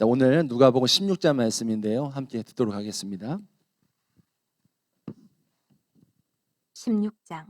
자, 오늘 누가복음 16장 말씀인데요. 함께 듣도록 하겠습니다. 16장.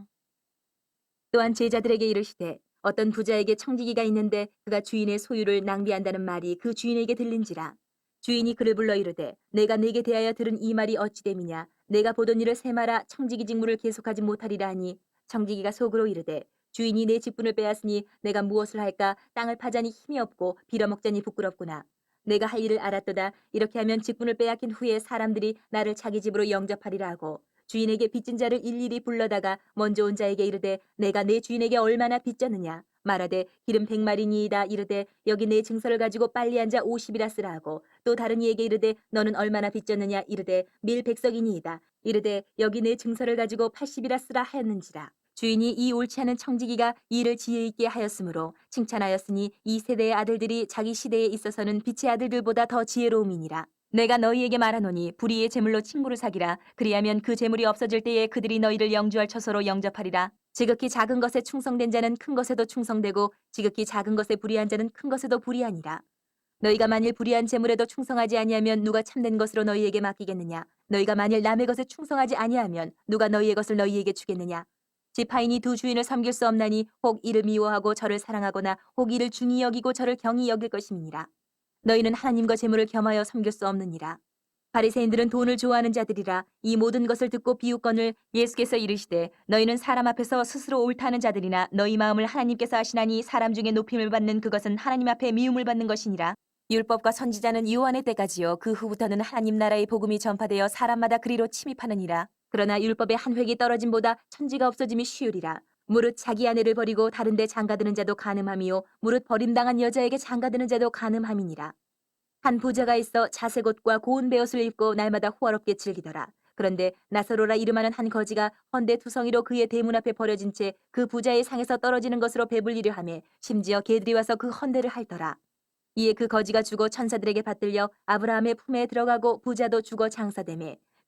또한 제자들에게 이르시되 어떤 부자에게 청지기가 있는데 그가 주인의 소유를 낭비한다는 말이 그 주인에게 들린지라. 주인이 그를 불러 이르되 내가 네게 대하여 들은 이 말이 어찌 됨이냐? 내가 보던 일을 세마라 청지기 직무를 계속하지 못하리라 하니. 청지기가 속으로 이르되 주인이 내 직분을 빼앗으니 내가 무엇을 할까? 땅을 파자니 힘이 없고 빌어먹자니 부끄럽구나 내가 할 일을 알았도다. 이렇게 하면 직분을 빼앗긴 후에 사람들이 나를 자기 집으로 영접하리라 하고. 주인에게 빚진 자를 일일이 불러다가 먼저 온 자에게 이르되 내가 내 주인에게 얼마나 빚졌느냐? 말하되 기름 백마리니이다 이르되 여기 내 증서를 가지고 빨리 앉아 오십이라 쓰라 하고. 또 다른 이에게 이르되 너는 얼마나 빚졌느냐? 이르되 밀 백석이니이다. 이르되 여기 내 증서를 가지고 팔십이라 쓰라 하였는지라 주인이 이 옳지 않은 청지기가 이를 지혜 있게 하였으므로 칭찬하였으니 이 세대의 아들들이 자기 시대에 있어서는 빛의 아들들보다 더 지혜로움이니라. 내가 너희에게 말하노니 불의의 재물로 친구를 사기라. 그리하면 그 재물이 없어질 때에 그들이 너희를 영주할 처소로 영접하리라. 지극히 작은 것에 충성된 자는 큰 것에도 충성되고 지극히 작은 것에 불의한 자는 큰 것에도 불의하니라. 너희가 만일 불의한 재물에도 충성하지 아니하면 누가 참된 것으로 너희에게 맡기겠느냐? 너희가 만일 남의 것에 충성하지 아니하면 누가 너희의 것을 너희에게 주겠느냐 지파인이 두 주인을 섬길 수 없나니 혹 이를 미워하고 저를 사랑하거나 혹 이를 중히 여기고 저를 경히 여길 것임이니라 너희는 하나님과 재물을 겸하여 섬길 수 없느니라. 바리새인들은 돈을 좋아하는 자들이라 이 모든 것을 듣고 비웃건을 예수께서 이르시되 너희는 사람 앞에서 스스로 옳다는 자들이나 너희 마음을 하나님께서 하시나니 사람 중에 높임을 받는 그것은 하나님 앞에 미움을 받는 것이니라. 율법과 선지자는 요한의 때까지요 그 후부터는 하나님 나라의 복음이 전파되어 사람마다 그리로 침입하느니라. 그러나 율법의 한 획이 떨어짐보다 천지가 없어짐이 쉬우리라. 무릇 자기 아내를 버리고 다른 데 장가드는 자도 가늠함이요 무릇 버림당한 여자에게 장가드는 자도 가늠함이니라. 한 부자가 있어 자색 옷과 고운 베옷을 입고 날마다 호화롭게 즐기더라. 그런데 나사로라 이름하는 한 거지가 헌데 투성이로 그의 대문 앞에 버려진 채 그 부자의 상에서 떨어지는 것으로 배불리려 하며 심지어 개들이 와서 그 헌데를 핥더라. 이에 그 거지가 죽어 천사들에게 받들려 아브라함의 품에 들어가고 부자도 죽어 장사되매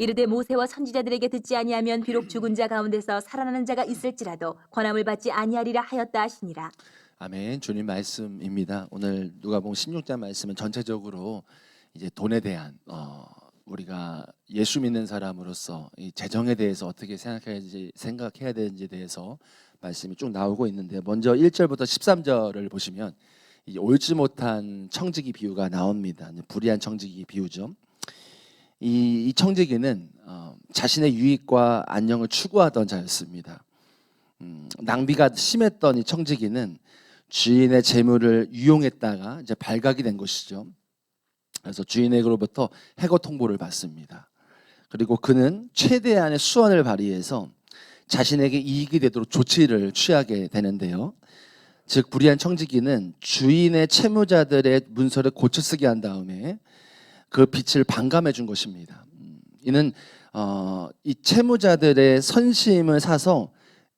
이르되 모세와 선지자들에게 듣지 아니하면 비록 죽은 자 가운데서 살아나는 자가 있을지라도 권함을 받지 아니하리라 하였다 하시니라 아멘. 주님 말씀입니다. 오늘 누가복음 16장 말씀은 전체적으로 이제 돈에 대한 어, 우리가 예수 믿는 사람으로서 이 재정에 대해서 어떻게 생각해야지 생각해야 되는지에 대해서 말씀이 쭉 나오고 있는데 먼저 1절부터 13절을 보시면 이 옳지 못한 청지기 비유가 나옵니다. 불의한 청지기 비유죠. 이, 이 청지기는 어, 자신의 유익과 안녕을 추구하던 자였습니다. 음, 낭비가 심했던 이 청지기는 주인의 재물을 유용했다가 이제 발각이 된 것이죠. 그래서 주인에게로부터 해고 통보를 받습니다. 그리고 그는 최대한의 수완을 발휘해서 자신에게 이익이 되도록 조치를 취하게 되는데요. 즉 불의한 청지기는 주인의 채무자들의 문서를 고쳐 쓰게 한 다음에 그 빛을 반감해 준 것입니다. 음, 이는 어, 이 채무자들의 선심을 사서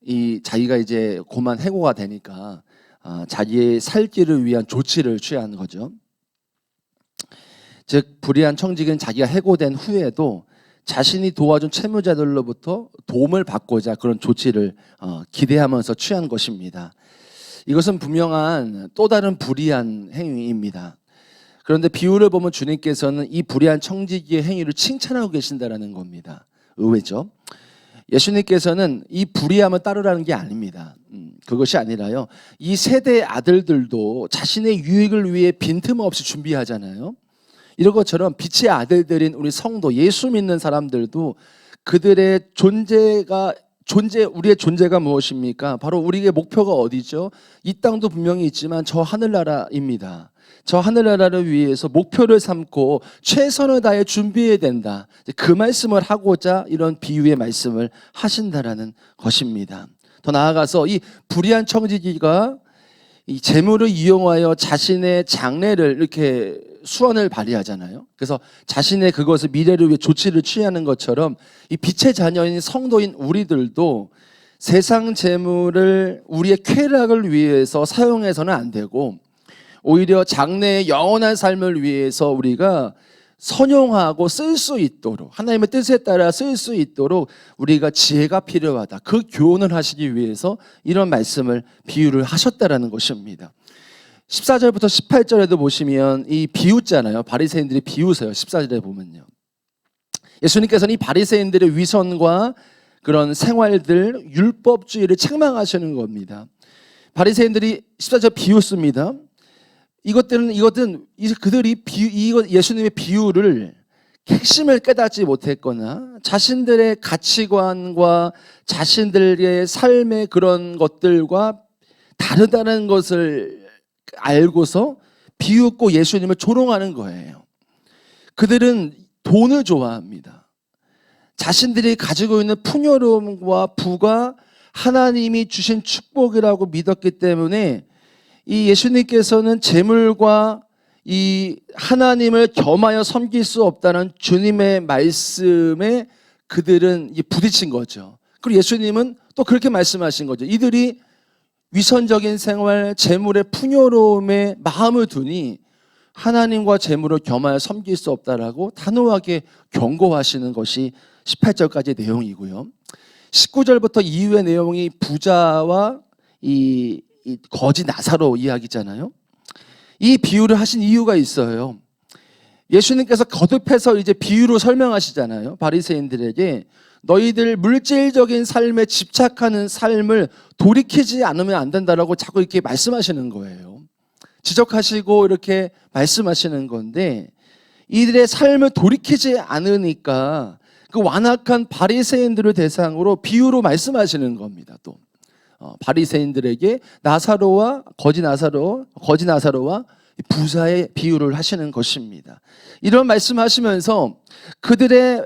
이 자기가 이제 고만 해고가 되니까 어, 자기의 살 길을 위한 조치를 취한 거죠. 즉 불의한 청직은 자기가 해고된 후에도 자신이 도와준 채무자들로부터 도움을 받고자 그런 조치를 어, 기대하면서 취한 것입니다. 이것은 분명한 또 다른 불의한 행위입니다. 그런데 비유를 보면 주님께서는 이 불의한 청지기의 행위를 칭찬하고 계신다라는 겁니다. 의외죠. 예수님께서는 이 불의함을 따르라는 게 아닙니다. 음, 그것이 아니라요. 이 세대의 아들들도 자신의 유익을 위해 빈틈없이 준비하잖아요. 이런 것처럼 빛의 아들들인 우리 성도 예수 믿는 사람들도 그들의 존재가 존재 우리의 존재가 무엇입니까? 바로 우리의 목표가 어디죠? 이 땅도 분명히 있지만 저 하늘나라입니다. 저 하늘나라를 위해서 목표를 삼고 최선을 다해 준비해야 된다. 그 말씀을 하고자 이런 비유의 말씀을 하신다라는 것입니다. 더 나아가서 이 불의한 청지기가 이 재물을 이용하여 자신의 장래를 이렇게 수원을 발휘하잖아요. 그래서 자신의 그것을 미래를 위해 조치를 취하는 것처럼 이 빛의 자녀인 성도인 우리들도 세상 재물을 우리의 쾌락을 위해서 사용해서는 안 되고 오히려 장래의 영원한 삶을 위해서 우리가 선용하고 쓸 수 있도록 하나님의 뜻에 따라 쓸 수 있도록 우리가 지혜가 필요하다. 그 교훈을 하시기 위해서 이런 말씀을 비유를 하셨다라는 것입니다. 14절부터 18절에도 보시면 이 비웃잖아요. 바리새인들이 비웃어요. 14절에 보면요. 예수님께서는 이 바리새인들의 위선과 그런 생활들 율법주의를 책망하시는 겁니다. 바리새인들이 14절 비웃습니다. 이것들은 이것은 이- 그들이 비, 이거 예수님의 비유를 핵심을 깨닫지 못했거나 자신들의 가치관과 자신들의 삶의 그런 것들과 다르다는 것을 알고서 비웃고 예수님을 조롱하는 거예요. 그들은 돈을 좋아합니다. 자신들이 가지고 있는 풍요로움과 부가 하나님이 주신 축복이라고 믿었기 때문에 이 예수님께서는 재물과 이 하나님을 겸하여 섬길 수 없다는 주님의 말씀에 그들은 이 부딪힌 거죠. 그리고 예수님은 또 그렇게 말씀하신 거죠. 이들이 위선적인 생활, 재물의 풍요로움에 마음을 두니 하나님과 재물을 겸하여 섬길 수 없다라고 단호하게 경고하시는 것이 18절까지 내용이고요. 19절부터 이후의 내용이 부자와 이, 이 거지 나사로 이야기잖아요. 이 비유를 하신 이유가 있어요. 예수님께서 거듭해서 이제 비유로 설명하시잖아요. 바리새인들에게 너희들 물질적인 삶에 집착하는 삶을 돌이키지 않으면 안 된다라고 자꾸 이렇게 말씀하시는 거예요. 지적하시고 이렇게 말씀하시는 건데 이들의 삶을 돌이키지 않으니까 그 완악한 바리새인들을 대상으로 비유로 말씀하시는 겁니다. 또 어, 바리새인들에게 나사로와 거지 나사로 거지 나사로와 부자의 비유를 하시는 것입니다. 이런 말씀하시면서 그들의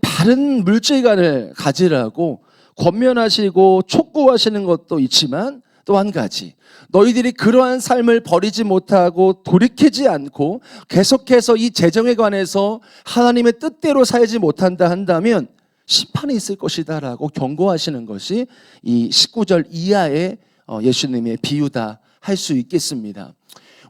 바른 물질관을 가지라고 권면하시고 촉구하시는 것도 있지만 또 한 가지 너희들이 그러한 삶을 버리지 못하고 돌이키지 않고 계속해서 이 재정에 관해서 하나님의 뜻대로 살지 못한다 한다면 심판이 있을 것이다라고 경고하시는 것이 이 19절 이하의 어, 예수님의 비유다 할 수 있겠습니다.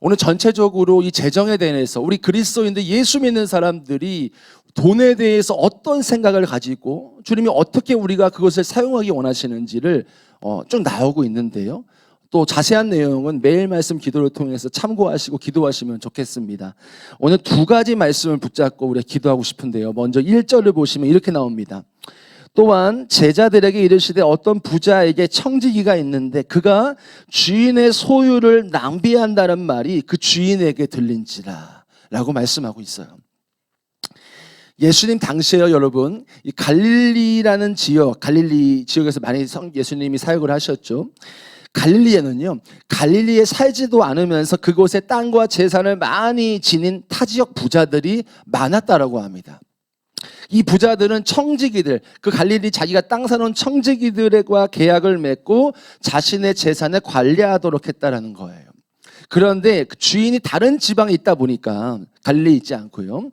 오늘 전체적으로 이 재정에 대해서 우리 그리스도인들 예수 믿는 사람들이 돈에 대해서 어떤 생각을 가지고 주님이 어떻게 우리가 그것을 사용하기 원하시는지를 어, 쭉 나오고 있는데요. 또 자세한 내용은 매일 말씀 기도를 통해서 참고하시고 기도하시면 좋겠습니다. 오늘 두 가지 말씀을 붙잡고 우리가 기도하고 싶은데요. 먼저 1절을 보시면 이렇게 나옵니다. 또한 제자들에게 이르시되 어떤 부자에게 청지기가 있는데 그가 주인의 소유를 낭비한다는 말이 그 주인에게 들린지라 라고 말씀하고 있어요. 예수님 당시에요, 여러분. 이 갈릴리라는 지역, 갈릴리 지역에서 많이 성, 예수님이 사역을 하셨죠. 갈릴리에는요, 갈릴리에 살지도 않으면서 그곳에 땅과 재산을 많이 지닌 타 지역 부자들이 많았다라고 합니다. 이 부자들은 청지기들, 그 갈릴리 자기가 땅 사놓은 청지기들과 계약을 맺고 자신의 재산을 관리하도록 했다라는 거예요. 그런데 그 주인이 다른 지방에 있다 보니까 갈릴리 있지 않고요.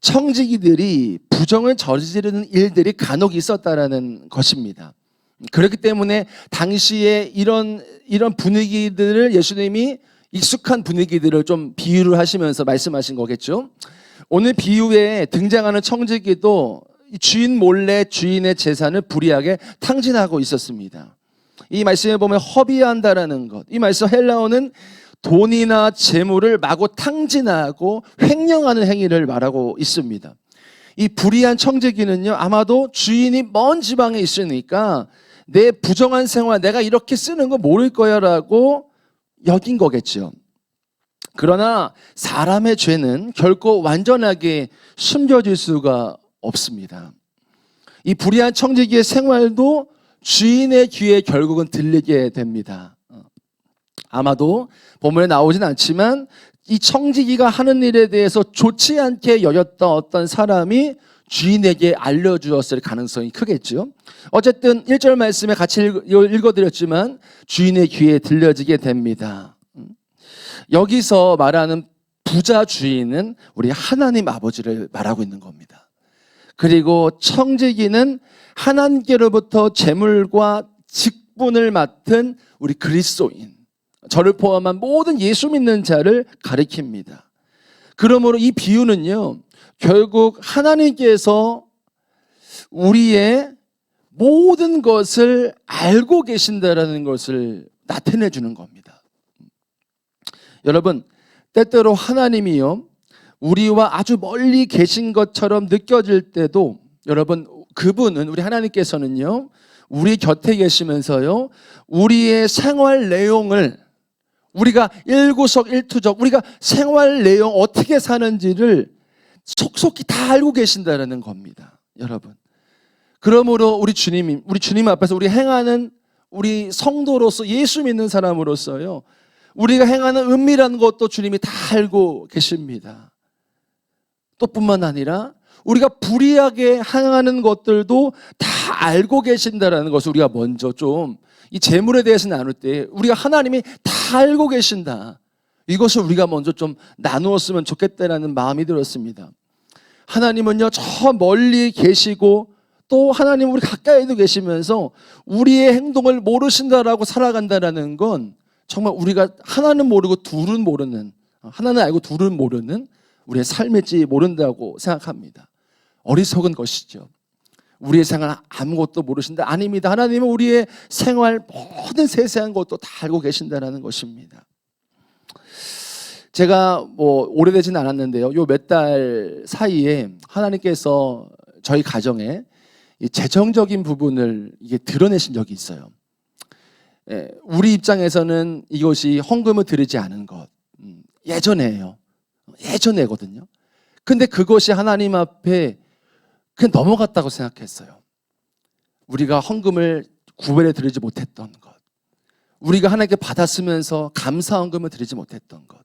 청지기들이 부정을 저지르는 일들이 간혹 있었다라는 것입니다. 그렇기 때문에 당시에 이런 이런 분위기들을 예수님이 익숙한 분위기들을 좀 비유를 하시면서 말씀하신 거겠죠. 오늘 비유에 등장하는 청지기도 주인 몰래 주인의 재산을 불이하게 탕진하고 있었습니다. 이 말씀에 보면 허비한다라는 것. 이 말씀 헬라어는 돈이나 재물을 마구 탕진하고 횡령하는 행위를 말하고 있습니다. 이 불의한 청지기는요, 아마도 주인이 먼 지방에 있으니까 내 부정한 생활, 내가 이렇게 쓰는 거 모를 거야 라고 여긴 거겠죠. 그러나 사람의 죄는 결코 완전하게 숨겨질 수가 없습니다. 이 불의한 청지기의 생활도 주인의 귀에 결국은 들리게 됩니다. 어. 아마도 본문에 나오진 않지만 이 청지기가 하는 일에 대해서 좋지 않게 여겼던 어떤 사람이 주인에게 알려주었을 가능성이 크겠죠. 어쨌든 1절 말씀에 같이 읽- 읽어드렸지만 주인의 귀에 들려지게 됩니다. 음. 여기서 말하는 부자 주인은 우리 하나님 아버지를 말하고 있는 겁니다. 그리고 청지기는 하나님께로부터 재물과 직분을 맡은 우리 그리스도인, 저를 포함한 모든 예수 믿는 자를 가리킵니다. 그러므로 이 비유는요, 결국 하나님께서 우리의 모든 것을 알고 계신다라는 것을 나타내 주는 겁니다. 여러분, 때때로 하나님이요, 우리와 아주 멀리 계신 것처럼 느껴질 때도 여러분, 그분은, 우리 하나님께서는요, 우리 곁에 계시면서요, 우리의 생활 내용을 우리가 일구석 일투적, 우리가 생활 내용 어떻게 사는지를 속속히 다 알고 계신다라는 겁니다. 여러분. 그러므로 우리 주님, 우리 주님 앞에서 우리 행하는 우리 성도로서 예수 믿는 사람으로서요. 우리가 행하는 은밀한 것도 주님이 다 알고 계십니다. 또 뿐만 아니라 우리가 불의하게 행하는 것들도 다 알고 계신다라는 것을 우리가 먼저 좀 이 재물에 대해서 나눌 때 우리가 하나님이 다 알고 계신다. 이것을 우리가 먼저 좀 나누었으면 좋겠다라는 마음이 들었습니다. 하나님은요, 저 멀리 계시고 또 하나님 우리 가까이도 계시면서 우리의 행동을 모르신다라고 살아간다라는 건 정말 우리가 하나는 모르고 둘은 모르는 하나는 알고 둘은 모르는 우리의 삶일지 모른다고 생각합니다. 어리석은 것이죠. 우리의 생활 아무것도 모르신다. 아닙니다. 하나님은 우리의 생활 모든 세세한 것도 다 알고 계신다라는 것입니다. 제가 뭐 오래되진 않았는데요. 요 몇 달 사이에 하나님께서 저희 가정에 이 재정적인 부분을 이게 드러내신 적이 있어요. 예, 우리 입장에서는 이것이 헌금을 드리지 않은 것 음, 예전에요. 예전에거든요. 근데 그것이 하나님 앞에 그냥 넘어갔다고 생각했어요. 우리가 헌금을 구별해 드리지 못했던 것. 우리가 하나님께 받았으면서 감사 헌금을 드리지 못했던 것.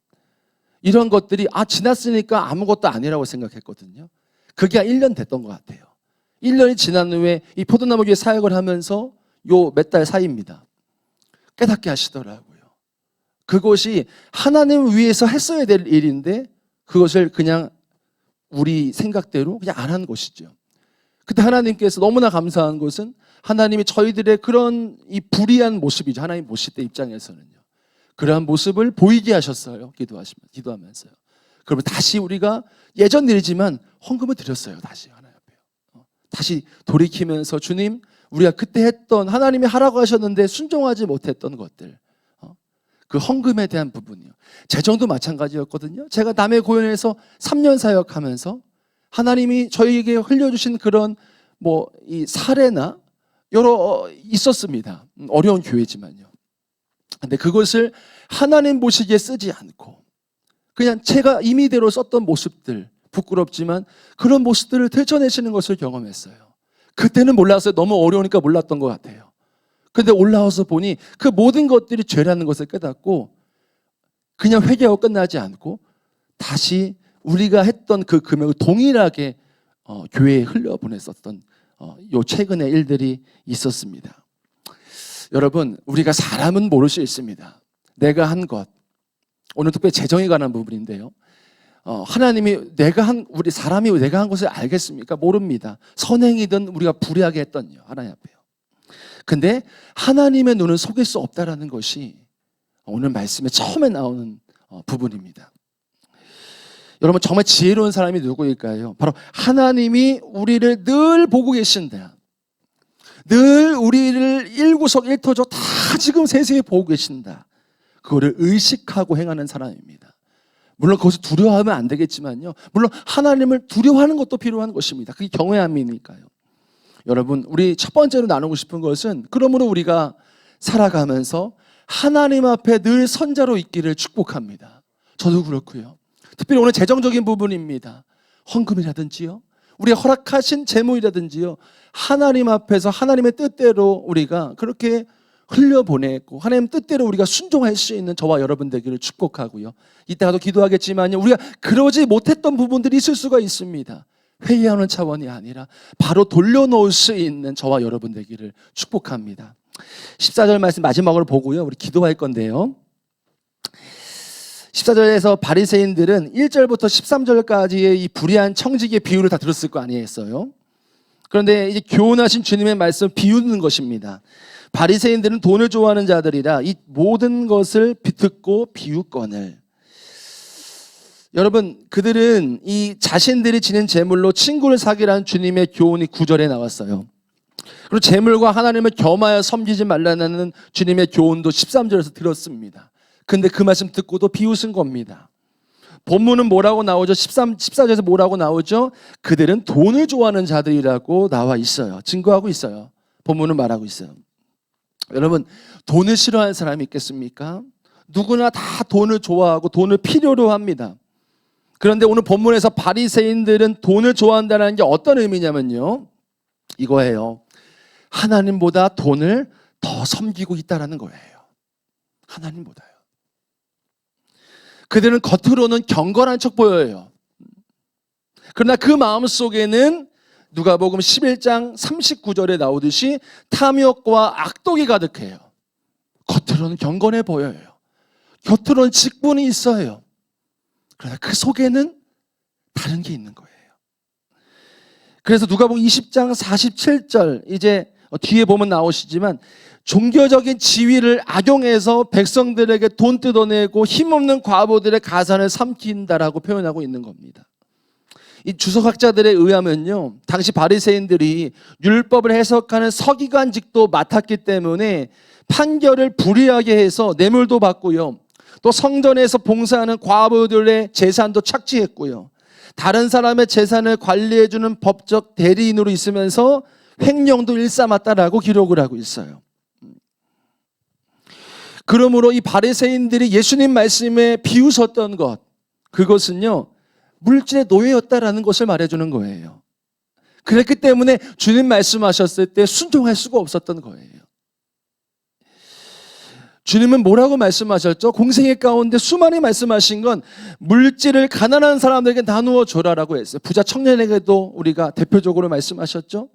이런 것들이 아 지났으니까 아무것도 아니라고 생각했거든요. 그게 한 1년 됐던 것 같아요. 1년이 지난 후에 이 포도나무 위에 사역을 하면서 요 몇 달 사이입니다. 깨닫게 하시더라고요. 그것이 하나님 위해서 했어야 될 일인데 그것을 그냥 우리 생각대로 그냥 안 한 것이죠. 그때 하나님께서 너무나 감사한 것은 하나님이 저희들의 그런 이 불의한 모습이죠. 하나님 보실 때 입장에서는요. 그러한 모습을 보이게 하셨어요. 기도하시면 기도하면서요. 그러면 다시 우리가 예전 일이지만 헌금을 드렸어요. 다시 하나님 앞에. 어, 다시 돌이키면서 주님 우리가 그때 했던 하나님이 하라고 하셨는데 순종하지 못했던 것들. 어, 그 헌금에 대한 부분이요. 재정도 마찬가지였거든요. 제가 남의 고연에서 3년 사역하면서 하나님이 저희에게 흘려주신 그런 뭐 이 사례나 여러 있었습니다. 음, 어려운 교회지만요. 근데 그것을 하나님 보시기에 쓰지 않고 그냥 제가 임의대로 썼던 모습들 부끄럽지만 그런 모습들을 들춰내시는 것을 경험했어요. 그때는 몰랐어요. 너무 어려우니까 몰랐던 것 같아요. 근데 올라와서 보니 그 모든 것들이 죄라는 것을 깨닫고 그냥 회개하고 끝나지 않고 다시 우리가 했던 그 금액을 동일하게 어, 교회에 흘려보냈었던 어, 요 최근의 일들이 있었습니다. 여러분, 우리가 사람은 모를 수 있습니다. 내가 한 것. 오늘 특별히 재정에 관한 부분인데요. 어, 하나님이 내가 한, 우리 사람이 내가 한 것을 알겠습니까? 모릅니다. 선행이든 우리가 불의하게 했던 요. 하나님 앞에요. 근데 하나님의 눈은 속일 수 없다라는 것이 오늘 말씀에 처음에 나오는 어, 부분입니다. 여러분 정말 지혜로운 사람이 누구일까요? 바로 하나님이 우리를 늘 보고 계신다. 늘 우리를 일구석일토적 다 지금 세세히 보고 계신다. 그거를 의식하고 행하는 사람입니다. 물론 그것을 두려워하면 안 되겠지만요. 물론 하나님을 두려워하는 것도 필요한 것입니다. 그게 경외함이니까요. 여러분, 우리 첫 번째로 나누고 싶은 것은 그러므로 우리가 살아가면서 하나님 앞에 늘 선자로 있기를 축복합니다. 저도 그렇고요. 특별히 오늘 재정적인 부분입니다. 헌금이라든지요. 우리 허락하신 재물이라든지요. 하나님 앞에서 하나님의 뜻대로 우리가 그렇게 흘려보내고 하나님 뜻대로 우리가 순종할 수 있는 저와 여러분 되기를 축복하고요. 이따가도 기도하겠지만요. 우리가 그러지 못했던 부분들이 있을 수가 있습니다. 회의하는 차원이 아니라 바로 돌려놓을 수 있는 저와 여러분 되기를 축복합니다. 14절 말씀 마지막으로 보고요. 우리 기도할 건데요. 14절에서 바리새인들은 1절부터 13절까지의 이 불의한 청지기의 비유를 다 들었을 거 아니겠어요? 그런데 이제 교훈하신 주님의 말씀 비우는 것입니다. 바리새인들은 돈을 좋아하는 자들이라 이 모든 것을 듣고 비웃거늘. 여러분, 그들은 이 자신들이 지닌 재물로 친구를 사기라는 주님의 교훈이 구절에 나왔어요. 그리고 재물과 하나님을 겸하여 섬기지 말라는 주님의 교훈도 13절에서 들었습니다. 근데 그 말씀 듣고도 비웃은 겁니다. 본문은 뭐라고 나오죠? 13, 14절에서 뭐라고 나오죠? 그들은 돈을 좋아하는 자들이라고 나와 있어요. 증거하고 있어요. 본문은 말하고 있어요. 여러분, 돈을 싫어하는 사람이 있겠습니까? 누구나 다 돈을 좋아하고 돈을 필요로 합니다. 그런데 오늘 본문에서 바리새인들은 돈을 좋아한다는 게 어떤 의미냐면요. 이거예요. 하나님보다 돈을 더 섬기고 있다라는 거예요. 하나님보다요. 그들은 겉으로는 경건한 척 보여요. 그러나 그 마음 속에는 누가복음 11장 39절에 나오듯이 탐욕과 악독이 가득해요. 겉으로는 경건해 보여요. 겉으로는 직분이 있어요. 그러나 그 속에는 다른 게 있는 거예요. 그래서 누가복음 20장 47절 이제 뒤에 보면 나오시지만 종교적인 지위를 악용해서 백성들에게 돈 뜯어내고 힘없는 과부들의 가산을 삼킨다라고 표현하고 있는 겁니다. 이 주석학자들에 의하면요, 당시 바리새인들이 율법을 해석하는 서기관직도 맡았기 때문에 판결을 불이하게 해서 뇌물도 받고요, 또 성전에서 봉사하는 과부들의 재산도 착취했고요, 다른 사람의 재산을 관리해주는 법적 대리인으로 있으면서 횡령도 일삼았다라고 기록을 하고 있어요. 그러므로 이 바리새인들이 예수님 말씀에 비웃었던 것 그것은요 물질의 노예였다라는 것을 말해주는 거예요. 그랬기 때문에 주님 말씀하셨을 때 순종할 수가 없었던 거예요. 주님은 뭐라고 말씀하셨죠? 공생애 가운데 수많이 말씀하신 건 물질을 가난한 사람들에게 나누어 줘라라고 했어요. 부자 청년에게도 우리가 대표적으로 말씀하셨죠.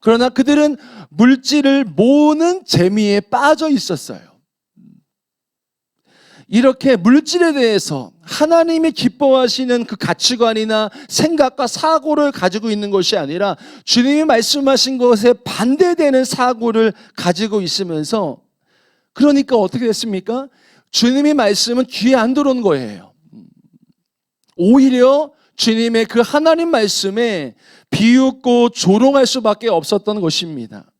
그러나 그들은 물질을 모으는 재미에 빠져 있었어요. 이렇게 물질에 대해서 하나님이 기뻐하시는 그 가치관이나 생각과 사고를 가지고 있는 것이 아니라 주님이 말씀하신 것에 반대되는 사고를 가지고 있으면서 그러니까 어떻게 됐습니까? 주님이 말씀은 귀에 안 들어온 거예요. 오히려 주님의 그 하나님 말씀에 비웃고 조롱할 수밖에 없었던 것입니다.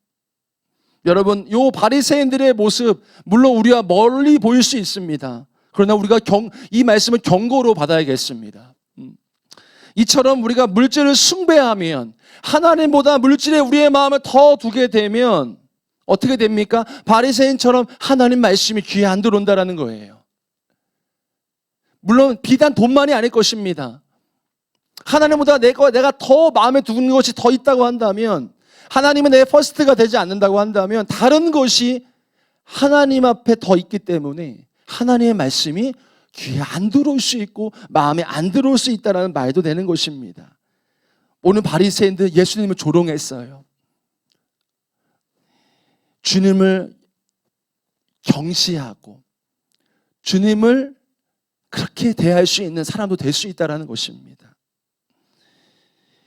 여러분, 요 바리새인들의 모습 물론 우리가 멀리 보일 수 있습니다. 그러나 우리가 경, 이 말씀을 경고로 받아야겠습니다. 음. 이처럼 우리가 물질을 숭배하면 하나님보다 물질에 우리의 마음을 더 두게 되면 어떻게 됩니까? 바리새인처럼 하나님 말씀이 귀에 안 들어온다라는 거예요. 물론 비단 돈만이 아닐 것입니다. 하나님보다 내가 내가 더 마음에 두는 것이 더 있다고 한다면 하나님은 내 퍼스트가 되지 않는다고 한다면 다른 것이 하나님 앞에 더 있기 때문에 하나님의 말씀이 귀에 안 들어올 수 있고 마음에 안 들어올 수 있다는 말도 되는 것입니다. 오늘 바리새인들 예수님을 조롱했어요. 주님을 경시하고 주님을 그렇게 대할 수 있는 사람도 될 수 있다라는 것입니다.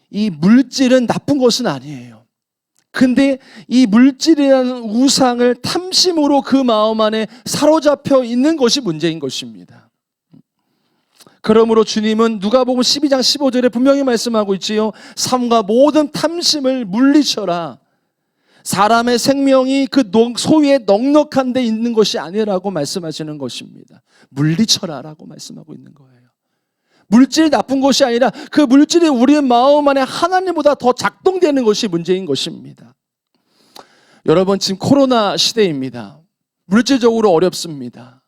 이 물질은 나쁜 것은 아니에요. 근데 이 물질이라는 우상을 탐심으로 그 마음 안에 사로잡혀 있는 것이 문제인 것입니다. 그러므로 주님은 누가복음 12장 15절에 분명히 말씀하고 있지요. 삶과 모든 탐심을 물리쳐라. 사람의 생명이 그 소위에 넉넉한 데 있는 것이 아니라고 말씀하시는 것입니다. 물리쳐라라고 말씀하고 있는 거예요. 물질이 나쁜 것이 아니라 그 물질이 우리의 마음 안에 하나님보다 더 작동되는 것이 문제인 것입니다. 여러분 지금 코로나 시대입니다. 물질적으로 어렵습니다.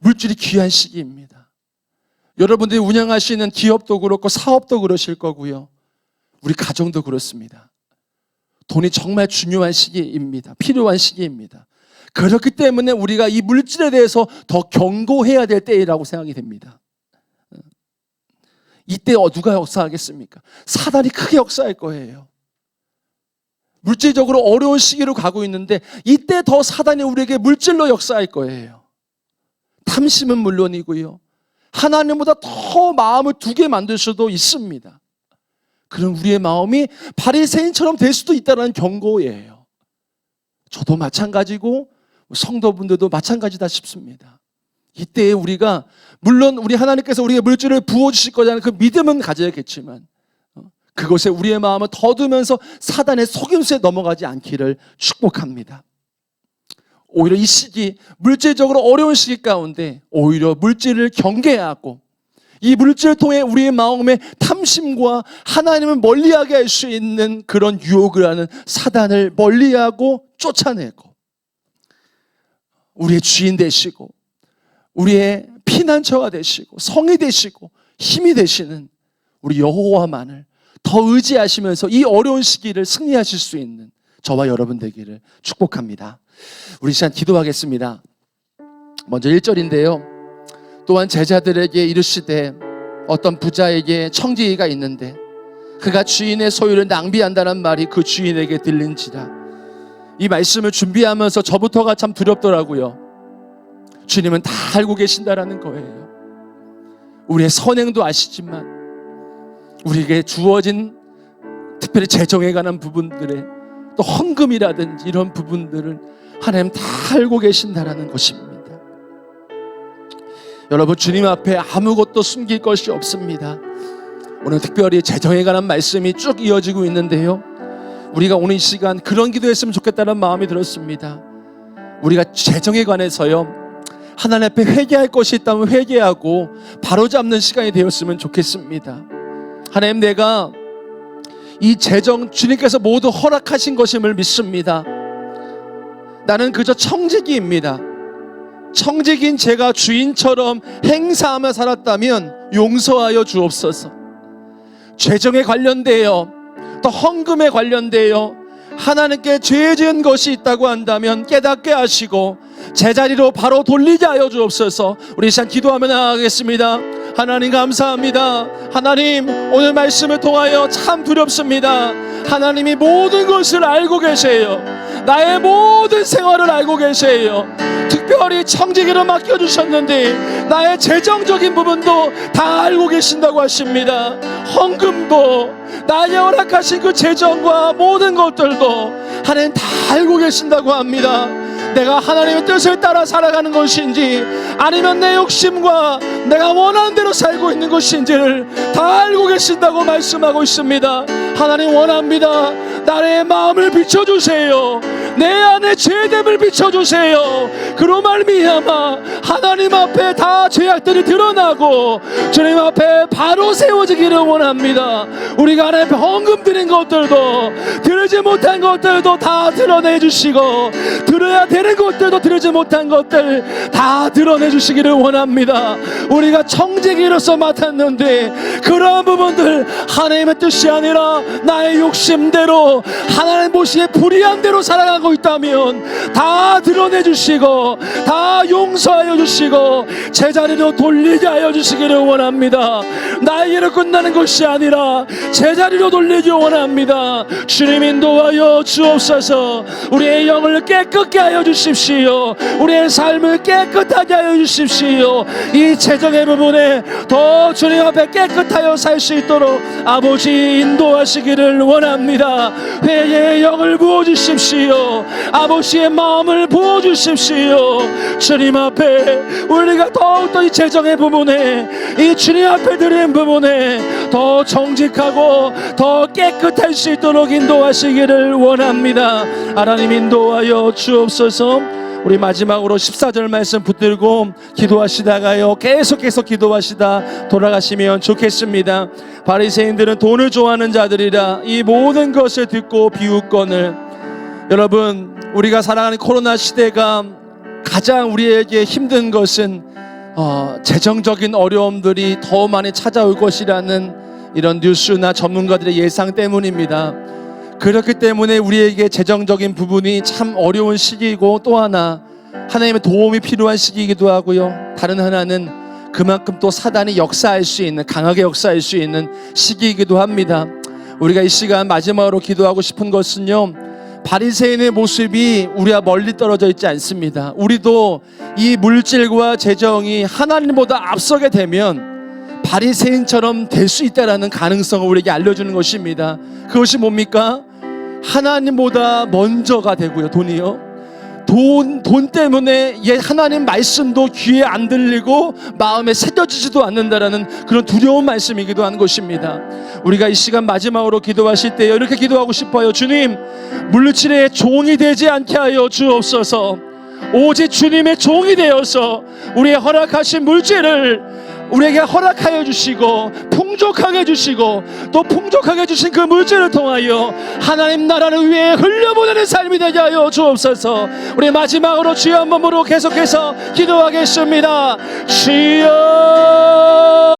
물질이 귀한 시기입니다. 여러분들이 운영하시는 기업도 그렇고 사업도 그러실 거고요. 우리 가정도 그렇습니다. 돈이 정말 중요한 시기입니다. 필요한 시기입니다. 그렇기 때문에 우리가 이 물질에 대해서 더 경고해야 될 때라고 생각이 됩니다. 이때 어, 누가 역사하겠습니까? 사단이 크게 역사할 거예요. 물질적으로 어려운 시기로 가고 있는데 이때 더 사단이 우리에게 물질로 역사할 거예요. 탐심은 물론이고요. 하나님보다 더 마음을 두게 만들 수도 있습니다. 그럼 우리의 마음이 바리새인처럼 될 수도 있다는 경고예요. 저도 마찬가지고 성도분들도 마찬가지다 싶습니다. 이때 우리가 물론 우리 하나님께서 우리의 물질을 부어 주실 거라는 그 믿음은 가져야겠지만 어, 그것에 우리의 마음을 더두면서 사단의 속임수에 넘어가지 않기를 축복합니다. 오히려 이 시기 물질적으로 어려운 시기 가운데 오히려 물질을 경계하고 이 물질을 통해 우리의 마음의 탐심과 하나님을 멀리하게 할 수 있는 그런 유혹을 하는 사단을 멀리하고 쫓아내고 우리의 주인 되시고 우리의 피난처가 되시고 성이 되시고 힘이 되시는 우리 여호와만을 더 의지하시면서 이 어려운 시기를 승리하실 수 있는 저와 여러분 되기를 축복합니다. 우리 시간 기도하겠습니다. 먼저 1절인데요. 또한 제자들에게 이르시되 어떤 부자에게 청지기가 있는데 그가 주인의 소유를 낭비한다는 말이 그 주인에게 들린지라. 이 말씀을 준비하면서 저부터가 참 두렵더라고요. 주님은 다 알고 계신다라는 거예요. 우리의 선행도 아시지만 우리에게 주어진 특별히 재정에 관한 부분들에 또 헌금이라든지 이런 부분들을 하나님 다 알고 계신다라는 것입니다. 여러분 주님 앞에 아무것도 숨길 것이 없습니다. 오늘 특별히 재정에 관한 말씀이 쭉 이어지고 있는데요. 우리가 오늘 이 시간 그런 기도했으면 좋겠다는 마음이 들었습니다. 우리가 재정에 관해서요. 하나님 앞에 회개할 것이 있다면 회개하고 바로 잡는 시간이 되었으면 좋겠습니다. 하나님 내가 이 재정 주님께서 모두 허락하신 것임을 믿습니다. 나는 그저 청지기입니다. 청지기인 제가 주인처럼 행사하며 살았다면 용서하여 주옵소서. 재정에 관련되어 또 헌금에 관련되어 하나님께 죄 지은 것이 있다고 한다면 깨닫게 하시고 제자리로 바로 돌리게 하여 주옵소서. 우리 시간 기도하며 나가겠습니다. 하나님 감사합니다. 하나님 오늘 말씀을 통하여 참 두렵습니다. 하나님이 모든 것을 알고 계세요. 나의 모든 생활을 알고 계세요. 특별히 청지기를 맡겨주셨는데 나의 재정적인 부분도 다 알고 계신다고 하십니다. 헌금도 나의 허락하신 그 재정과 모든 것들도 하나님 다 알고 계신다고 합니다. 내가 하나님의 뜻을 따라 살아가는 것인지 아니면 내 욕심과 내가 원하는 대로 살고 있는 것인지를 다 알고 계신다고 말씀하고 있습니다. 하나님 원합니다. 나의 마음을 비춰주세요. 내 안에 죄됨을 비춰주세요. 그로 말미암아 하나님 앞에 다 죄악들이 드러나고 주님 앞에 바로 세워지기를 원합니다. 우리가 앞에 헌금 드린 것들도 들지 못한 것들도 다 드러내 주시고 들어야 되는 것들도 들지 못한 것들 다 드러내 주시기를 원합니다. 우리가 청지기로서 맡았는데 그러한 부분들 하나님의 뜻이 아니라 나의 욕심대로 하나님 보시기에 불의한 대로 살아가고 있다면 다 드러내 주시고 다 용서하여 주시고 제자리로 돌리게 하여 주시기를 원합니다. 일을 끝나는 것이 아니라 제자리로 돌리기 원합니다. 주님 인도하여 주옵소서. 우리의 영을 깨끗게 하여 주십시오. 우리의 삶을 깨끗하게 하여 주십시오. 이 재정의 부분에 더 주님 앞에 깨끗하여 살 수 있도록 아버지 인도하시기를 원합니다. 회개의 영을 부어 주십시오. 아버지의 마음을 부어 주십시오. 주님 앞에 우리가 더욱더 이 재정의 부분에 이 주님 앞에 드린 부분에 더 정직하고 더 깨끗할 수 있도록 인도하시기를 원합니다. 하나님 인도하여 주옵소서. 우리 마지막으로 14절 말씀 붙들고 기도하시다가요 계속해서 기도하시다 돌아가시면 좋겠습니다. 바리새인들은 돈을 좋아하는 자들이라 이 모든 것을 듣고 비웃건을 여러분 우리가 살아가는 코로나 시대가 가장 우리에게 힘든 것은 어, 재정적인 어려움들이 더 많이 찾아올 것이라는 이런 뉴스나 전문가들의 예상 때문입니다. 그렇기 때문에 우리에게 재정적인 부분이 참 어려운 시기이고 또 하나 하나님의 도움이 필요한 시기이기도 하고요. 다른 하나는 그만큼 또 사단이 역사할 수 있는 강하게 역사할 수 있는 시기이기도 합니다. 우리가 이 시간 마지막으로 기도하고 싶은 것은요. 바리새인의 모습이 우리와 멀리 떨어져 있지 않습니다. 우리도 이 물질과 재정이 하나님보다 앞서게 되면 바리새인처럼 될 수 있다라는 가능성을 우리에게 알려주는 것입니다. 그것이 뭡니까? 하나님보다 먼저가 되고요. 돈이요. 돈, 돈 때문에 옛 하나님 말씀도 귀에 안 들리고 마음에 새겨지지도 않는다라는 그런 두려운 말씀이기도 한 것입니다. 우리가 이 시간 마지막으로 기도하실 때 이렇게 기도하고 싶어요. 주님, 물질의 종이 되지 않게 하여 주옵소서. 오직 주님의 종이 되어서 우리의 허락하신 물질을 우리에게 허락하여 주시고 풍족하게 주시고 또 풍족하게 주신 그 물질을 통하여 하나님 나라를 위해 흘려보내는 삶이 되게 하여 주옵소서. 우리 마지막으로 주여 한 번으로 계속해서 기도하겠습니다. 주여